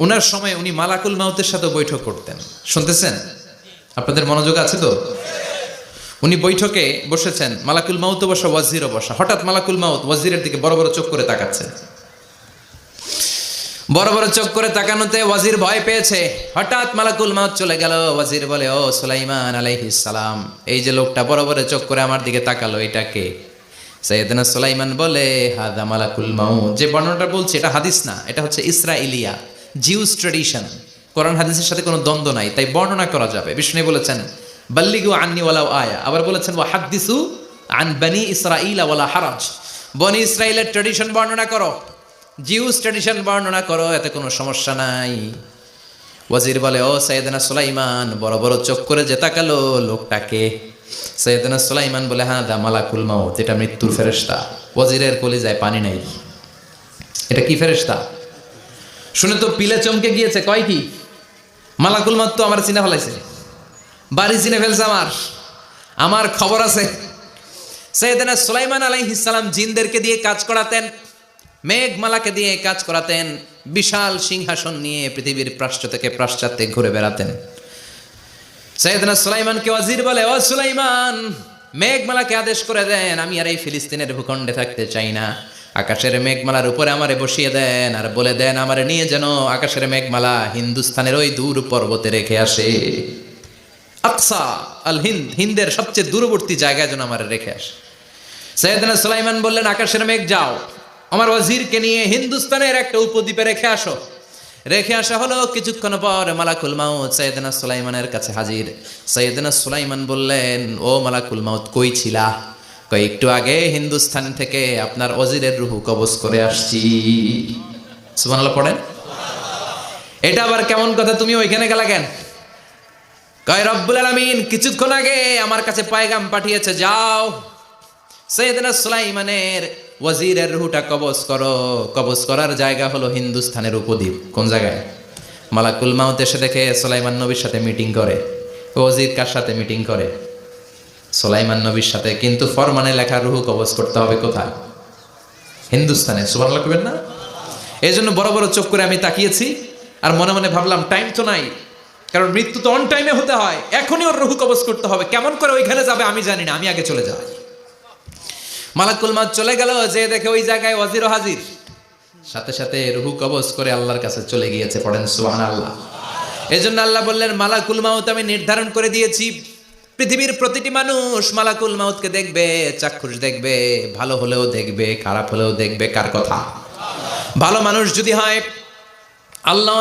ওনার সময় উনি মালাকুল মাউতের সাথে বৈঠক করতেন। শুনতেছেন? আপনাদের মনোযোগ আছে তো? উনি বৈঠকে বসেছেন, মালাকুল মাউতও বসা, ওয়াজিরও বসা। হঠাৎ মালাকুল মাউত ওয়াজিরের দিকে বড় বড় চোখ করে তাকাচ্ছেন বড় বড় চোখ করে তাকানোতে ওয়াজির ভয় পেয়েছে। হঠাৎ মালাকুল মাউত চলে গেল। ওয়াজির বলে, ও সুলাইমান আলাইহিস সালাম, এই যে লোকটা বড় বড় চোখ করে আমার দিকে তাকালো এটাকে সৈয়দনা সুলাইমান বলে, হাদা মালাকুল মাউত। যে বর্ণনাটা বলছে, এটা হাদিস না, এটা হচ্ছে ইসরাইলিয়া। জিউস ট্রেডিশন কোরআন হাদিসের সাথে কোনো দ্বন্দ্ব নাই, তাই বর্ণনা করা যাবে। বিষ্ণু বলেছেন, বাল্লিগু আন্নি ওয়ালাউ আয়া। আবার বলেছেন ওয়া হাদ্দিসু আন বানি ইসরাইল ওয়ালা হারাজ। বনি ইসরাইলের ট্রেডিশন বর্ণনা করো। জিউস ট্রেডিশন বর্ণনা করো, এতে কোনো সমস্যা নাই। ওয়াজির বলে, ও সৈয়দনা সুলাইমান, বড় বড় চোখ করে যে তাকালো লোকটাকে। সৈয়দনা সুলাইমান বলে হ্যাঁ দা মালাকুল মাউত, এটা মৃত্যুর ফেরেশতা। ওয়াজিরের কলিজায় পানি নাই। এটা কি ফেরেশতা? শুনে তো পিলে চমকে গিয়েছে, কয় কি? মালাকুল মাউত তো আমার চিনে ফেলাইছে। বাড়ি চিনে ফেলছে আমার। আমার খবর আছে, সৈয়দনা সুলাইমান আলাইহিস সালাম জিনদেরকে দিয়ে কাজ করাতেন মেঘমালাকে দিয়ে কাজ করাতেন, বিশাল সিংহাসন নিয়ে পৃথিবীর প্রাশ্চ থেকে পাশ্চাত্যে ঘুরে বেড়াতেন। সৈয়দনা সুলাইমানকে ওয়াজির বলে, ও সুলাইমান মেঘমালাকে আদেশ করে দেন, আমি আর এই ফিলিস্তিনের ভূখণ্ডে থাকতে চাই না। আকাশের মেঘমালার উপরে আমারে বসিয়ে দেন আর বলে দেন, আমারে নিয়ে যেন আকাশের মেঘমালা হিন্দুস্তানের ওই দূর পর্বতে রেখে আসে। আকসা আল হিন্দ, হিন্দের সবচেয়ে দূরবর্তী জায়গায় যেন আমার রেখে আসে। সৈয়দনা সুলাইমান বললেন, আকাশের মেঘ যাও। আমার ওয়াজিরকে নিয়ে হিন্দুস্তানের একটা উপদ্বীপে রেখে আসো। রেখে আসা হলো কিছুক্ষণ পর মালাকুল মাউত সৈয়দনা সুলাইমানের কাছে হাজির। সৈয়দনা সুলাইমান বললেন, ও মালাকুল মাউত, কই ছিলা? কই, একটু আগে হিন্দুস্তান থেকে আপনার ওজিরের রুহু কবজ করে আসছি। সুবহানাল্লাহ পড়েন। এটা আবার কেমন কথা, তুমি ওইখানে গেলা কেন? কয়, রব্বুল আলামিন, কিছুক্ষণ আগে আমার কাছে পায়গাম পাঠিয়েছে, যাও। সৈয়দনা সুলাইমানের ওয়াজিরের রুহুটা কবজ করো। কবজ করার জায়গা হলো হিন্দুস্থানের উপদ্বীপ। কোন জায়গায়? মালাকুল মাউত এসে দেখে সুলাইমান নবীর সাথে মিটিং করে। ওয়াজির কার সাথে মিটিং করে? সুলাইমান নবীর সাথে। কিন্তু ফরমানে লেখা রুহু কবজ করতে হবে কোথায়? হিন্দুস্তানে সুবহানাল্লাহ কইবেন না? এই জন্য বড় বড় চোখ করে আমি তাকিয়েছি আর মনে মনে ভাবলাম টাইম তো নাই। কারণ মৃত্যু তো অন টাইমে হতে হয়। এখনই ওর রুহু কবজ করতে হবে। কেমন করে ওইখানে যাবে আমি জানি না। আমি আগে চলে যাই। মালাকুল মাত চলে গেল, যে দেখে ওই জায়গায় ওয়াজির হাজির। সাথে সাথে রুহু কবজ করে আল্লাহর কাছে চলে গিয়েছে, পড়েন সুহান আল্লাহ এই জন্য আল্লাহ বললেন, মালাকুল মাউত আমি নির্ধারণ করে দিয়েছি। পৃথিবীর প্রতিটি মানুষ মালাকুল মাউতকে দেখবে, চাক্ষুষ দেখবে, ভালো হলেও দেখবে, খারাপ হলেও দেখবে, কার কথা? ভালো মানুষ যদি হয়, আল্লাহ